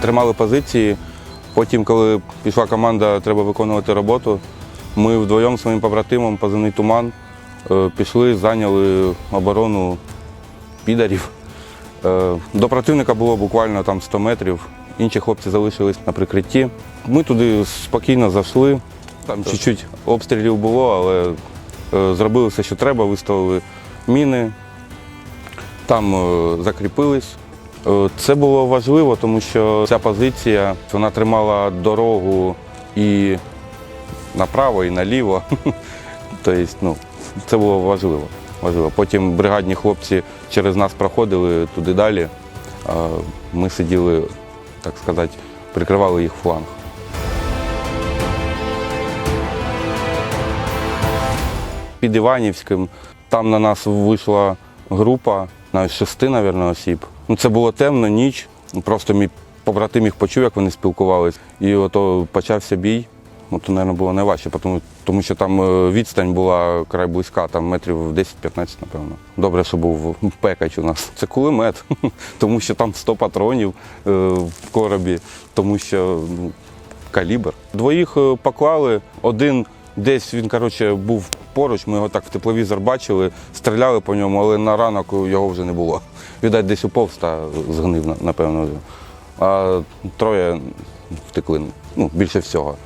Тримали позиції. Потім, коли пішла команда, треба виконувати роботу, ми вдвоєм зі своїм побратимом, позивний туман, е, пішли, зайняли оборону підарів. Е, До противника було буквально там 100 метрів. Інші хлопці залишились на прикритті. Ми туди спокійно зайшли. Там чуть-чуть обстрілів було, але е, зробили все, що треба, виставили міни, там закріпились. Е, Це було важливо, тому що ця позиція вона тримала дорогу і направо, і наліво. Тобто, ну, це було важливо. важливо. Потім бригадні хлопці через нас проходили туди далі. Ми сиділи, так сказати, прикривали їх фланг. Під Іванівським там на нас вийшла група, навіть шести, мабуть, осіб. Ну, це було темно, ніч. Просто мій побратим їх почув, як вони спілкувались. І ото почався бій. Ну, то, мабуть, було найважче, тому, тому що там е, відстань була край близька, там метрів 10-15, напевно. Добре, що був пекач у нас. Це кулемет, тому що там 100 патронів е, в коробі, тому що ну, калібр. Двоїх е, поклали, один десь він коротше, був поруч, ми його так в тепловізор бачили, стріляли по ньому, але на ранок його вже не було. Віддать десь уповз та згнив, напевно. А троє втекли, ну, більше всього.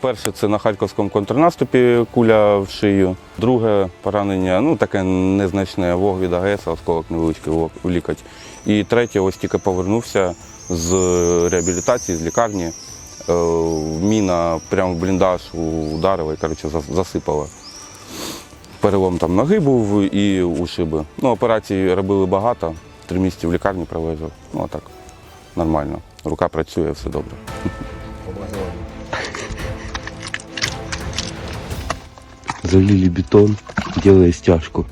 Перше це на харківському контрнаступі куля в шию. Друге поранення, ну таке незначне вог від АГС, осколок невеличкий в лікоть. І третє, ось тільки повернувся з реабілітації, з лікарні. Е, Міна прямо в бліндаж ударила і коротше, засипала. Перелом там ноги був і ушиби. Ну, операцій робили багато, три місяці в лікарні пролежав. Ну, а так, нормально. Рука працює, все добре. Залили бетон, делая стяжку.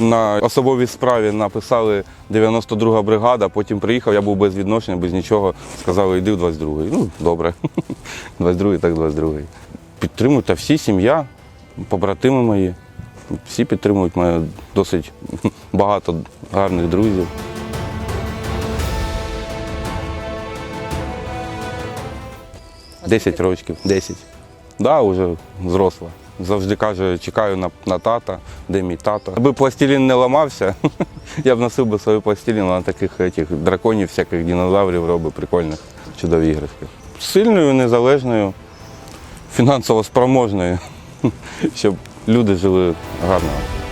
На особовій справі написали 92 бригада, потім приїхав, я був без відношення, без нічого. Сказали, йди в 22-й. Ну, добре. 22-й, так 22-й. Підтримують та всі сім'я, побратими мої. Всі підтримують мене досить багато гарних друзів. Десять років, 10. Так, да, вже зросла. Завжди каже, чекаю на, на тата, де мій тато. Аби пластилін не ламався, я б носив би свою пластилін на таких этих, драконів, всяких динозаврів робив, прикольних, чудові іграшки. Сильною, незалежною, фінансово спроможною, щоб люди жили гарно.